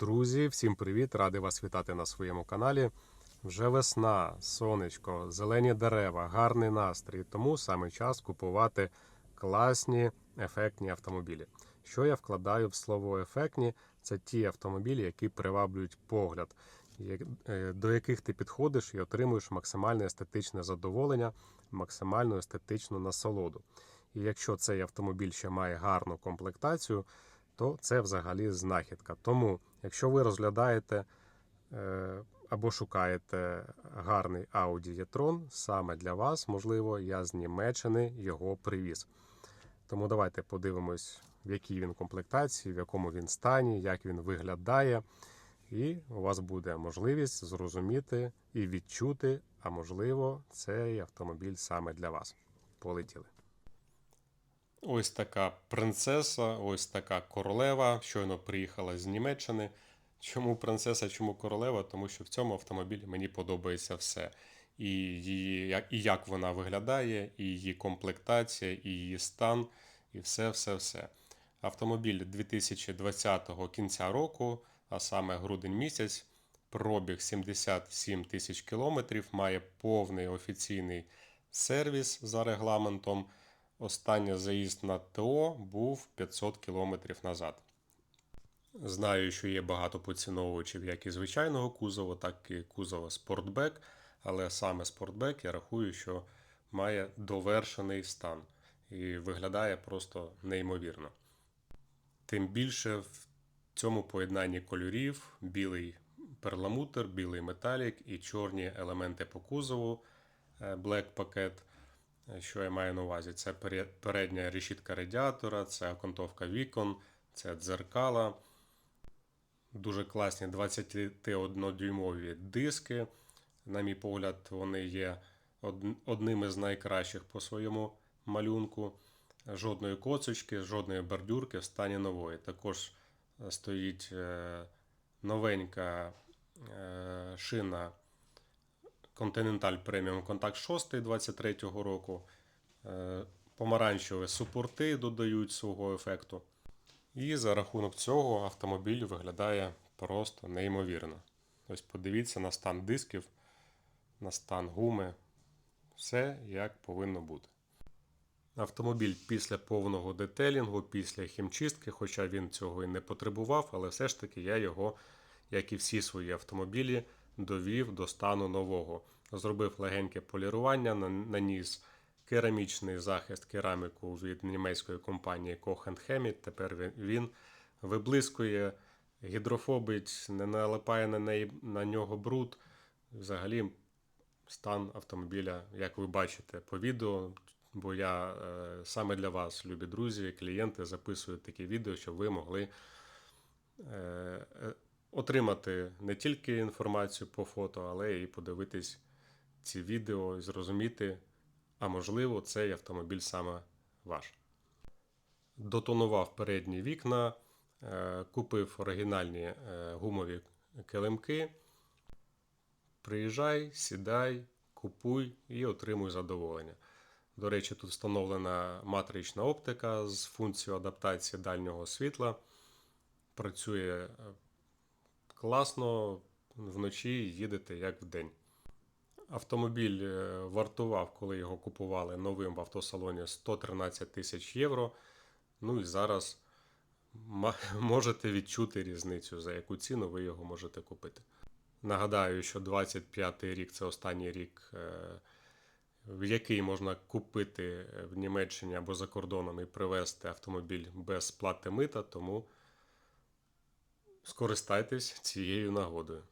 Друзі, всім привіт! Радий вас вітати на своєму каналі. Вже весна, сонечко, зелені дерева, гарний настрій. Тому саме час купувати класні ефектні автомобілі. Що я вкладаю в слово ефектні? Це ті автомобілі, які приваблюють погляд, е, до яких ти підходиш і отримуєш максимальне естетичне задоволення, максимальну естетичну насолоду. І якщо цей автомобіль ще має гарну комплектацію, то це взагалі знахідка. Тому, якщо ви розглядаєте е, або шукаєте гарний Audi e-tron, саме для вас, можливо, я з Німеччини його привіз. Тому давайте подивимось, в якій він комплектації, в якому він стані, як він виглядає. І у вас буде можливість зрозуміти і відчути, а можливо, цей автомобіль саме для вас. Полетіли. Ось така принцеса, ось така королева. Щойно приїхала з Німеччини. Чому принцеса, чому королева? Тому що в цьому автомобілі мені подобається все. І, її, і як вона виглядає, і її комплектація, і її стан, і все, все, все. Автомобіль 2020 кінця року, а саме грудень місяць, пробіг 77 тисяч кілометрів, має повний офіційний сервіс за регламентом. Останній заїзд на ТО був 500 кілометрів назад. Знаю, що є багато поціновувачів як і звичайного кузова, так і кузова спортбек, але саме спортбек я рахую, що має довершений стан і виглядає просто неймовірно. Тим більше в цьому поєднанні кольорів білий перламутр, білий металік і чорні елементи по кузову е, Black Packet. Що я маю на увазі? Це передня решітка радіатора, це окантовка вікон, це дзеркала. Дуже класні 21-дюймові диски. На мій погляд, вони є од- одним із найкращих по своєму малюнку. Жодної коцочки, жодної бордюрки в стані нової. Також е, стоїть е, новенька е, шина Continental Premium Contact 6 23-го року. Е, Помаранчеві супорти додають свого ефекту. І за рахунок цього автомобіль виглядає просто неймовірно. Ось подивіться на стан дисків, на стан гуми. Все як повинно бути. Автомобіль після повного детелінгу, після хімчистки, хоча він цього і не потребував, але все ж таки я його, як і всі свої автомобілі, довів до стану нового. Зробив легеньке полірування, на- наніс керамічний захист кераміку від німецької компанії Koch Chemie. Тепер він- він виблискує, гідрофобить, не налипає на, неї, на нього бруд. Взагалі стан автомобіля, як ви бачите по відео. Бо я е, саме для вас, любі друзі, клієнти, записую такі відео, щоб ви могли е, е, отримати не тільки інформацію по фото, але і подивитись ці відео і зрозуміти, а можливо, цей автомобіль саме ваш. Дотонував передні вікна, е, купив оригінальні е, гумові килимки. Приїжджай, сідай, купуй і отримуй задоволення. До речі, тут встановлена матрична оптика з функцією адаптації дальнього світла. Працює е, класно, вночі їдете як вдень. Автомобіль е, вартував, коли його купували новим в автосалоні 113 тисяч євро. Ну і зараз можете відчути різницю, за яку ціну ви його можете купити. Нагадаю, що 25-й рік це останній рік, е, в який можна купити в Німеччині або за кордоном і привезти автомобіль без сплати мита, тому скористайтесь цією нагодою.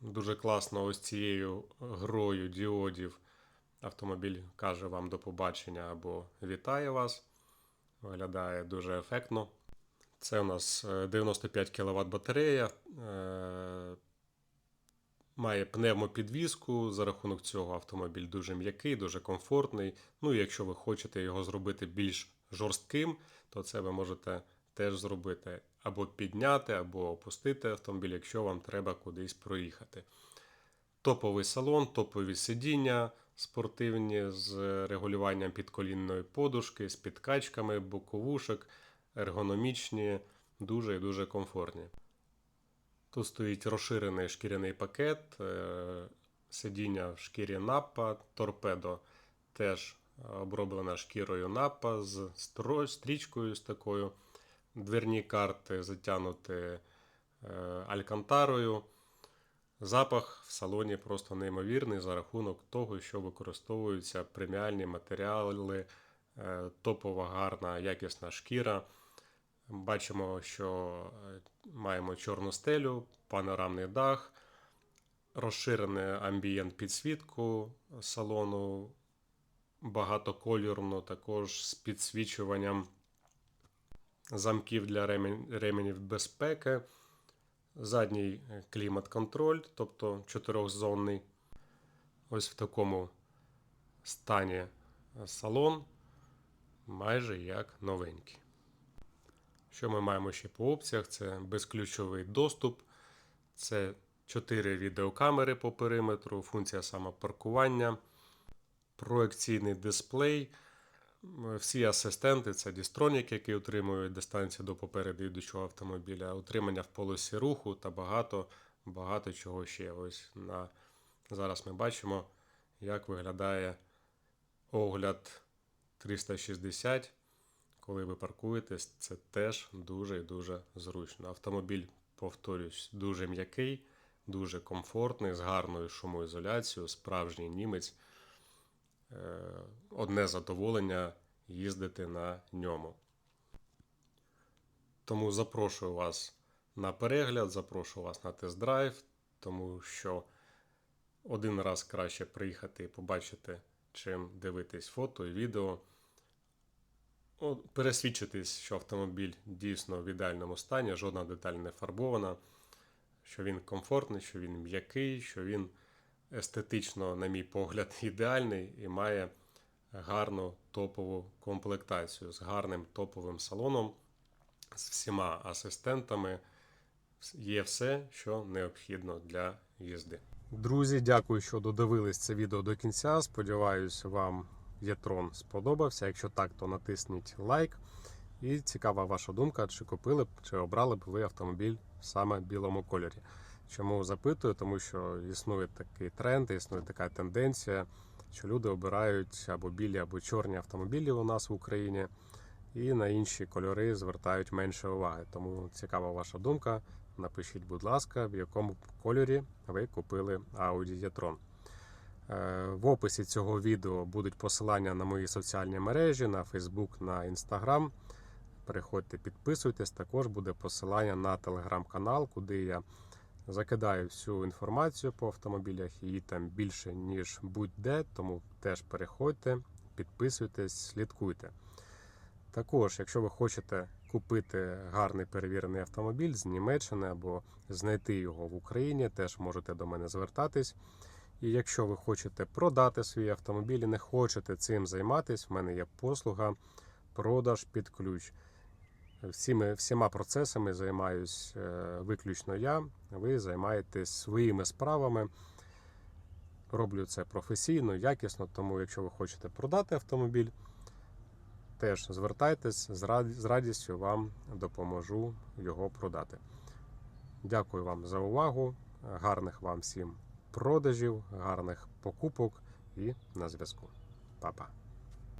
Дуже класно ось цією грою діодів автомобіль каже вам до побачення або вітає вас. Виглядає дуже ефектно. Це у нас е, 95 кВт батарея. е, Має пневмопідвізку, за рахунок цього автомобіль дуже м'який, дуже комфортний. Ну і якщо ви хочете його зробити більш жорстким, то це ви можете теж зробити або підняти, або опустити автомобіль, якщо вам треба кудись проїхати. Топовий салон, топові сидіння спортивні з регулюванням підколінної подушки, з підкачками, боковушок, ергономічні, дуже і дуже комфортні. Тут стоїть розширений шкіряний пакет, е, сидіння в шкірі напа, торпедо теж оброблена шкірою напа з стрічкою з такою. Дверні карти затягнуті е, алькантарою. Запах в салоні просто неймовірний за рахунок того, що використовуються преміальні матеріали, е, топова гарна якісна шкіра. Бачимо, що е, маємо чорну стелю, панорамний дах, розширений амбієнт підсвітку салону, багатокольорно, також з підсвічуванням замків для ременів безпеки, задній е, клімат-контроль, тобто чотирьохзонний. Ось в такому стані е, салон, майже як новенький. Що ми маємо ще по опціях? Це безключовий доступ, це 4 відеокамери по периметру, функція самопаркування, проекційний дисплей. М, Всі асистенти це дістронік, який утримує дистанцію до попереду йдучого автомобіля, утримання в полосі руху та багато, багато чого ще. Ось на... Зараз ми бачимо, як виглядає огляд 360. Коли ви паркуєтесь, це теж дуже і дуже зручно. Автомобіль, повторюсь, дуже м'який, дуже комфортний, з гарною шумоізоляцією, справжній німець. Е, Одне задоволення їздити на ньому. Тому запрошую вас на перегляд, запрошую вас на тест-драйв, тому що один раз краще приїхати і побачити, чим дивитись фото і відео. Пересвідчитись, що автомобіль дійсно в ідеальному стані, жодна деталь не фарбована, що він комфортний, що він м'який, що він естетично, на мій погляд, ідеальний і має гарну топову комплектацію з гарним топовим салоном, з всіма асистентами. Є все, що необхідно для їзди. Друзі, дякую, що додивились це відео до кінця. Сподіваюсь, вам Єтрон сподобався. Якщо так, то натисніть лайк. І цікава ваша думка, чи купили б, чи обрали б ви автомобіль саме в білому кольорі. Чому запитую? Тому що існує такий тренд, існує така тенденція, що люди обирають або білі, або чорні автомобілі у нас в Україні, і на інші кольори звертають менше уваги. Тому цікава ваша думка. Напишіть, будь ласка, в якому кольорі ви купили Audi e-tron. Е, В описі цього відео будуть посилання на мої соціальні мережі, на Facebook, на Instagram. Переходьте, підписуйтесь. Також буде посилання на телеграм-канал, куди я закидаю всю інформацію по автомобілях. Її там більше, ніж будь-де, тому теж переходьте, підписуйтесь, слідкуйте. Також, якщо ви хочете купити гарний перевірений автомобіль з Німеччини або знайти його в Україні, теж можете до мене звертатись. І якщо ви хочете продати свій автомобіль і не хочете цим займатися, в мене є послуга продаж під ключ. Всіми, всіма процесами займаюсь е, виключно я. Ви займаєтесь своїми справами. Роблю це професійно, якісно, тому якщо ви хочете продати автомобіль, теж звертайтесь з рад- з радістю вам допоможу його продати. Дякую вам за увагу. Гарних вам всім продажів, гарних покупок і на зв'язку. Па-па.